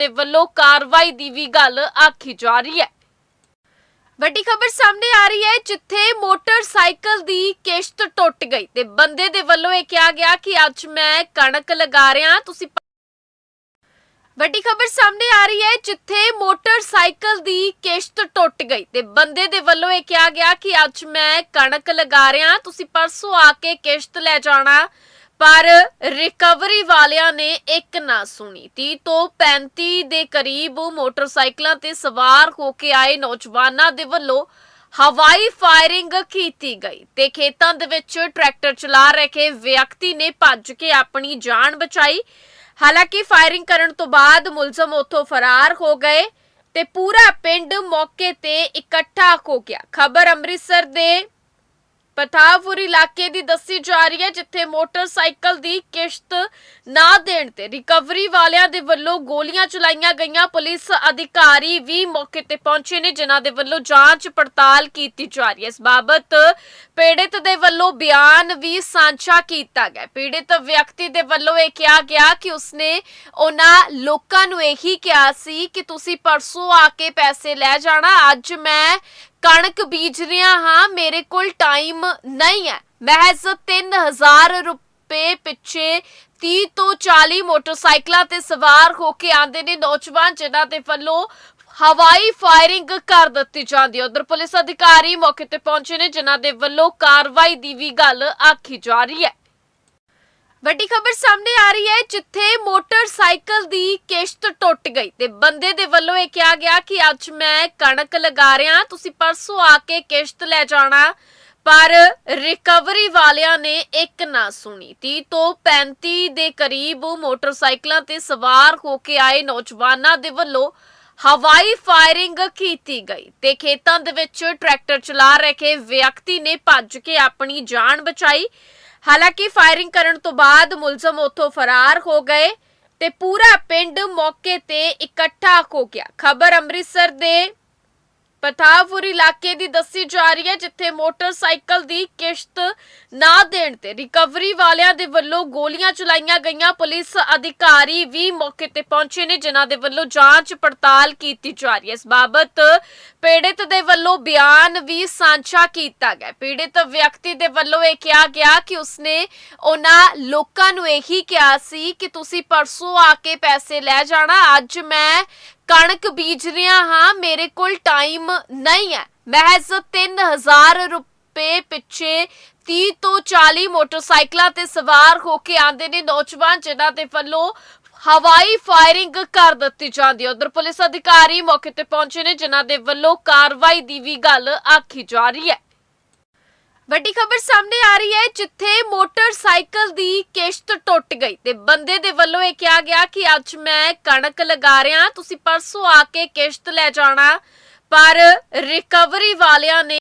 ਦੇ ਵੱਲੋਂ ਕਾਰਵਾਈ ਦੀ ਵੀ ਗੱਲ ਆਖੀ ਜਾ ਰਹੀ ਹੈ। ਵੱਡੀ ਖਬਰ ਸਾਹਮਣੇ ਆ ਰਹੀ ਹੈ, ਜਿੱਥੇ ਮੋਟਰਸਾਈਕਲ ਦੀ ਕਿਸ਼ਤ ਟੁੱਟ ਗਈ ਤੇ ਬੰਦੇ ਦੇ ਵੱਲੋਂ ਇਹ ਕਿਹਾ ਗਿਆ ਕਿ ਅੱਜ ਮੈਂ ਕਣਕ ਲਗਾ ਰਿਹਾ, ਤੁਸੀਂ ਪ- ਵੱਡੀ ਖਬਰ ਸਾਹਮਣੇ ਆ ਰਹੀ ਹੈ, ਜਿੱਥੇ ਮੋਟਰਸਾਈਕਲ ਦੀ ਕਿਸ਼ਤ ਟੁੱਟ ਗਈ ਤੇ ਬੰਦੇ ਦੇ ਵੱਲੋਂ ਇਹ ਕਿਹਾ ਗਿਆ ਕਿ ਅੱਜ ਮੈਂ ਕਣਕ ਲਗਾ ਰਿਹਾ, ਤੁਸੀਂ ਪਰਸੋਂ ਆ ਕੇ ਕਿਸ਼ਤ ਲੈ ਜਾਣਾ ਪਰ ਰਿਕਵਰੀ ਵਾਲਿਆਂ ਨੇ ਇੱਕ ਨਾ ਸੁਣੀ। 30 ਤੋਂ 35 ਦੇ ਕਰੀਬ ਮੋਟਰਸਾਈਕਲਾਂ ਤੇ ਸਵਾਰ ਹੋ ਕੇ ਆਏ ਨੌਜਵਾਨਾਂ ਦੇ ਵੱਲੋਂ ਹਵਾਈ ਫਾਇਰਿੰਗ ਕੀਤੀ ਗਈ ਤੇ ਖੇਤਾਂ ਦੇ ਵਿੱਚ ਟਰੈਕਟਰ ਚਲਾ ਰਹੇ ਵਿਅਕਤੀ ਨੇ ਭੱਜ ਕੇ ਆਪਣੀ ਜਾਨ ਬਚਾਈ। ਹਾਲਾਂਕਿ ਫਾਇਰਿੰਗ ਕਰਨ ਤੋਂ ਬਾਅਦ ਮੁਲਜ਼ਮ ਉੱਥੋਂ ਫਰਾਰ ਹੋ ਗਏ ਤੇ ਪੂਰਾ ਪਿੰਡ ਮੌਕੇ ਤੇ ਇਕੱਠਾ ਹੋ ਗਿਆ। ਖਬਰ ਅੰਮ੍ਰਿਤਸਰ ਦੇ ਪਠਾਪੁਰ ਇਲਾਕੇ ਦੀ ਦੱਸੀ ਜਾ ਰਹੀ ਹੈ ਜਿੱਥੇ ਮੋਟਰਸਾਈਕਲ ਦੀ ਕਿਸ਼ਤ ਨਾ ਦੇਣ ਤੇ। ਰਿਕਵਰੀ ਵਾਲਿਆਂ ਦੇ ਵੱਲੋਂ ਗੋਲੀਆਂ ਚਲਾਈਆਂ ਗਈਆਂ। ਪੁਲਿਸ ਅਧਿਕਾਰੀ ਵੀ ਮੌਕੇ ਤੇ ਪਹੁੰਚੇ ਨੇ, ਜਿਨ੍ਹਾਂ ਦੇ ਵੱਲੋਂ ਜਾਂਚ ਪੜਤਾਲ ਕੀਤੀ ਜਾ ਰਹੀ ਹੈ। ਇਸ ਬਾਬਤ ਪੀੜਿਤ ਦੇ ਵੱਲੋਂ ਬਿਆਨ ਵੀ ਸਾਂਝਾ ਕੀਤਾ ਗਿਆ। ਪੀੜਿਤ ਵਿਅਕਤੀ ਦੇ ਵੱਲੋਂ ਇਹ ਕਿਹਾ ਗਿਆ ਕਿ ਉਸਨੇ ਉਹਨਾਂ ਲੋਕਾਂ ਨੂੰ ਇਹੀ ਕਿਹਾ ਸੀ ਕਿ ਤੁਸੀਂ ਪਰਸੋਂ ਆ ਕੇ ਪੈਸੇ ਲੈ ਜਾਣਾ। ਅੱਜ ਮੈਂ ਕਣਕ ਬੀਜ ਰਿਹਾ ਹਾਂ, ਮੇਰੇ ਕੋਲ ਟਾਈਮ ਨਹੀਂ ਹੈ। ਮਹਿਜ਼ 3000 ਰੁਪਏ ਪਿੱਛੇ 30 ਤੋਂ 40 ਮੋਟਰਸਾਈਕਲਾਂ ਤੇ ਸਵਾਰ ਹੋ ਕੇ ਆਂਦੇ ਨੇ। ਨੌਜਵਾਨ ਜਿਨ੍ਹਾਂ ਦੇ ਵੱਲੋਂ ਹਵਾਈ ਫਾਇਰਿੰਗ ਕਰ ਦਿੱਤੀ ਜਾਂਦੀ ਹੈ। ਉਧਰ ਪੁਲਿਸ ਅਧਿਕਾਰੀ ਮੌਕੇ ਤੇ ਪਹੁੰਚੇ ਨੇ, ਜਿਨ੍ਹਾਂ ਦੇ ਵੱਲੋਂ ਕਾਰਵਾਈ ਦੀ ਵੀ ਗੱਲ ਆਖੀ ਜਾ ਰਹੀ ਹੈ। ਵੱਡੀ ਖਬਰ ਸਾਹਮਣੇ ਆ ਰਹੀ ਹੈ, ਜਿੱਥੇ ਮੋਟਰਸਾਈਕਲ ਦੀ ਕਿਸ਼ਤ ਟੁੱਟ ਗਈ ਤੇ ਬੰਦੇ ਦੇ ਵੱਲੋਂ ਇਹ ਕਿਹਾ ਗਿਆ ਕਿ ਅੱਜ ਮੈਂ ਕਣਕ ਲਗਾ ਰਿਹਾ, ਤੁਸੀਂ ਪਰਸੋਂ ਆ ਕੇ ਕਿਸ਼ਤ ਲੈ ਜਾਣਾ। ਪਰ ਰਿਕਵਰੀ ਵਾਲਿਆਂ ਨੇ ਇੱਕ ਨਾ ਸੁਣੀ। 30 ਤੋਂ 35 ਦੇ ਕਰੀਬ ਮੋਟਰਸਾਈਕਲਾਂ ਤੇ ਸਵਾਰ ਹੋ ਕੇ ਆਏ ਨੌਜਵਾਨਾਂ ਦੇ ਵੱਲੋਂ ਹਵਾਈ ਫਾਇਰਿੰਗ ਕੀਤੀ ਗਈ ਤੇ ਖੇਤਾਂ ਦੇ ਵਿੱਚ ਟਰੈਕਟਰ ਚਲਾ ਰਹੇ ਵਿਅਕਤੀ ਨੇ ਭੱਜ ਕੇ ਆਪਣੀ ਜਾਨ ਬਚਾਈ। ਹਾਲਾਂਕਿ ਫਾਇਰਿੰਗ ਕਰਨ ਤੋਂ ਬਾਅਦ ਮੁਲਜ਼ਮ ਉੱਥੋਂ ਫਰਾਰ ਹੋ ਗਏ ਤੇ ਪੂਰਾ ਪਿੰਡ ਮੌਕੇ ਤੇ ਇਕੱਠਾ ਹੋ ਗਿਆ। ਖਬਰ ਅੰਮ੍ਰਿਤਸਰ ਦੇ ਪਠਾਪੁਰ ਇਲਾਕੇ ਦੀ ਦੱਸੀ ਜਾ ਰਹੀ ਹੈ, ਜਿੱਥੇ ਮੋਟਰਸਾਈਕਲ ਦੀ ਕਿਸ਼ਤ ਨਾ ਦੇਣ ਤੇ ਰਿਕਵਰੀ ਵਾਲਿਆਂ ਦੇ ਵੱਲੋਂ ਗੋਲੀਆਂ ਚਲਾਈਆਂ ਗਈਆਂ। ਪੁਲਿਸ ਅਧਿਕਾਰੀ ਵੀ ਮੌਕੇ ਤੇ ਪਹੁੰਚੇ ਨੇ, ਜਿਨ੍ਹਾਂ ਦੇ ਵੱਲੋਂ ਜਾਂਚ ਪੜਤਾਲ ਕੀਤੀ ਜਾ ਰਹੀ ਹੈ। ਇਸ ਬਾਬਤ ਪੀੜਿਤ ਦੇ ਵੱਲੋਂ ਬਿਆਨ ਵੀ ਸਾਂਝਾ ਕੀਤਾ ਗਿਆ ਪੀੜਿਤ ਵਿਅਕਤੀ ਦੇ ਵੱਲੋਂ ਇਹ ਕਿਹਾ ਗਿਆ ਕਿ ਉਸਨੇ ਉਹਨਾਂ ਲੋਕਾਂ ਨੂੰ ਇਹੀ ਕਿਹਾ ਸੀ ਕਿ ਤੁਸੀਂ ਪਰਸੋਂ ਆ ਕੇ ਪੈਸੇ ਲੈ ਜਾਣਾ, ਅੱਜ ਮੈਂ ਕਣਕ ਬੀਜ ਰਿਹਾ ਹਾਂ, ਮੇਰੇ ਕੋਲ ਟਾਈਮ ਨਹੀਂ ਹੈ। ਮਹਿਜ਼ 3000 ਰੁਪਏ ਪਿੱਛੇ 30 ਤੋਂ 40 ਮੋਟਰਸਾਈਕਲਾਂ ਤੇ ਸਵਾਰ ਹੋ ਕੇ ਆਂਦੇ ਨੇ ਨੌਜਵਾਨ, ਜਿਨ੍ਹਾਂ ਦੇ ਵੱਲੋਂ ਹਵਾਈ ਫਾਇਰਿੰਗ ਕਰ ਦਿੱਤੀ ਜਾਂਦੀ ਹੈ। ਉਧਰ ਪੁਲਿਸ ਅਧਿਕਾਰੀ ਮੌਕੇ ਤੇ ਪਹੁੰਚੇ ਨੇ, ਜਿਨ੍ਹਾਂ ਦੇ ਵੱਲੋਂ ਕਾਰਵਾਈ ਦੀ ਵੀ ਗੱਲ ਆਖੀ ਜਾ ਰਹੀ ਹੈ। ਵੱਡੀ ਖਬਰ ਸਾਹਮਣੇ ਆ ਰਹੀ ਹੈ, ਜਿੱਥੇ ਮੋਟਰਸਾਈਕਲ ਦੀ ਕਿਸ਼ਤ ਟੁੱਟ ਗਈ ਤੇ ਬੰਦੇ ਦੇ ਵੱਲੋਂ ਇਹ ਕਿਹਾ ਗਿਆ ਕਿ ਅੱਜ ਮੈਂ ਕਣਕ ਲਗਾ ਰਿਹਾ, ਤੁਸੀਂ ਪਰਸੋਂ ਆ ਕੇ ਕਿਸ਼ਤ ਲੈ ਜਾਣਾ। ਪਰ ਰਿਕਵਰੀ ਵਾਲਿਆਂ ਨੇ